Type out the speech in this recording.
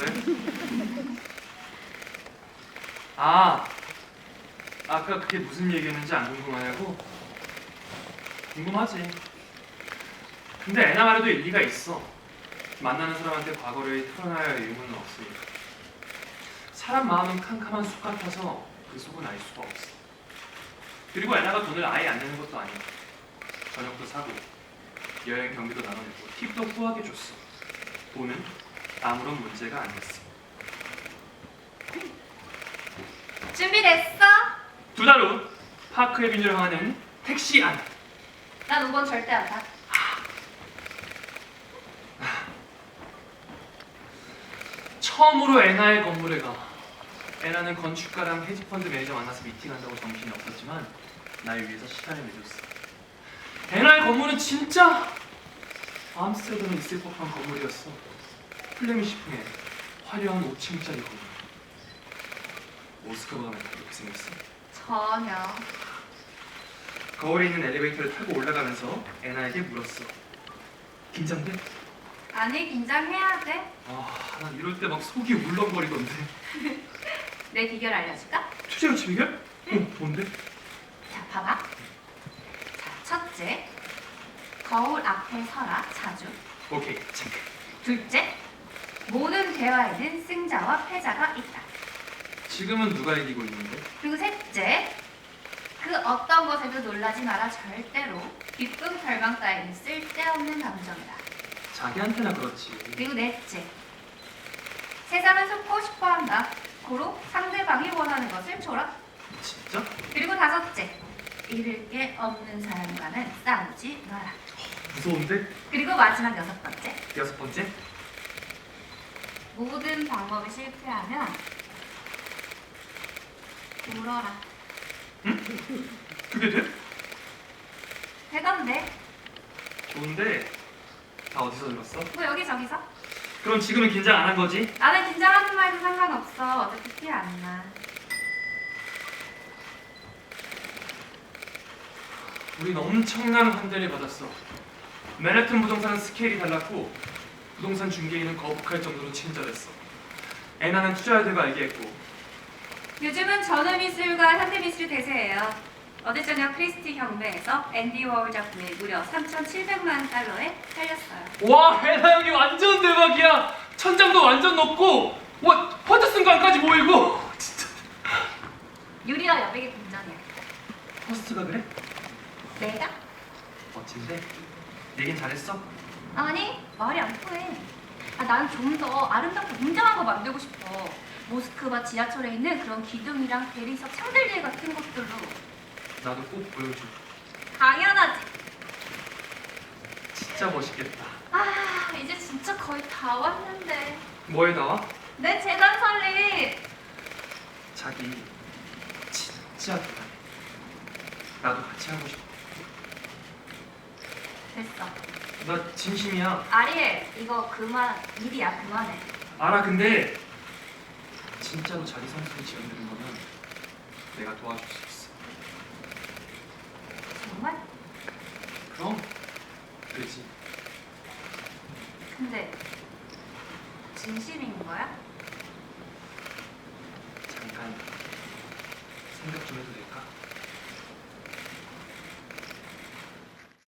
왜? 아, 아까 그게 무슨 얘기였는지 안 궁금하냐고? 궁금하지. 근데 애나 말에도 일리가 있어. 만나는 사람한테 과거를 털어놔야 할 의무는 없으니까. 사람 마음은 캄캄한 숲 같아서 그 속은 알 수가 없어. 그리고 애나가 돈을 아예 안 내는 것도 아니야. 저녁도 사고, 여행 경비도 나눠주고, 팁도 후하게 줬어. 돈은 아무런 문제가 아니었어. 준비됐어? 두 달 후 파크 에비뉴를 향하는 택시 안. 난 5번 절대 안 타. 처음으로 애나의 건물에 가. 애나는 건축가랑 헤지펀드 매니저 만나서 미팅한다고 정신이 없었지만 날 위해서 시간을 내줬어. 애나의 건물은 진짜 암스테르담에 있을 법한 건물이었어. 플레미시풍에 화려한 5층짜리 건물. 모스크바 가면 다 이렇게 생겼어. 전혀. 거울에 있는 엘리베이터를 타고 올라가면서 애나에게 물었어. 긴장돼? 아니 긴장해야 돼. 아, 난 이럴 때 막 속이 울렁거리던데. 내 비결 알려줄까? 투제로 치비결? 응, 뭔데? 자 봐봐. 자 첫째, 거울 앞에 서라 자주. 오케이, 체크. 둘째, 모든 대화에는 승자와 패자가 있다. 지금은 누가 이기고 있는데? 그리고 셋째, 그 어떤 것에도 놀라지 마라 절대로 기쁨 결방 따위는 쓸데없는 감정이다. 자기한테나 그렇지. 그리고 넷째, 세상은 속고 싶어한다. 고로 상대방이 원하는 것을 줘라. 진짜? 그리고 다섯째, 잃을 게 없는 사람과는 싸우지 마라. 무서운데? 그리고 마지막 여섯 번째, 여섯 번째? 모든 방법이 실패하면 울어라. 그게 돼? 되던데, 좋은데 다 어디서 들었어? 뭐 여기저기서? 그럼 지금은 긴장 안 한 거지? 나는 긴장하는 말도 상관없어. 어차피 티 안 나. 우린 엄청난 환대를 받았어. 맨해튼 부동산은 스케일이 달랐고 부동산 중개인은 거북할 정도로 친절했어. 애나는 때가 알겠고 요즘은 전후미술과 현대미술 대세예요. 어제 저녁 크리스티 경매에서 앤디 워홀 작품이 무려 3,700만 달러에 팔렸어요. 와 애나 형이 완전 대박이야. 천장도 완전 높고 와 퍼트슨관까지 보이고 진짜 유리와 여백의 공전이야. 퍼스트가 그래? 내가? 멋진데? 내긴 잘했어? 아니 말이 안 통해. 아, 난 좀 더 아름답고 웅장한 거 만들고 싶어. 모스크바 지하철에 있는 그런 기둥이랑 대리석 샹들리에 같은 것들로. 나도 꼭 보여줘. 당연하지. 진짜 멋있겠다. 아 이제 진짜 거의 다 왔는데. 뭐에 나와? 내 재단 설립. 자기 진짜 대단해. 나도 같이 하고 싶어. 됐어. 나 진심이야. 아리엘 이거 그만 일이야 그만해. 알아 근데 진짜로 자기 선수를 지어내는 거면 내가 도와줄 수 있어. 정말? 그럼 되지. 근데 진심인 거야? 잠깐 생각 좀 해도 될까?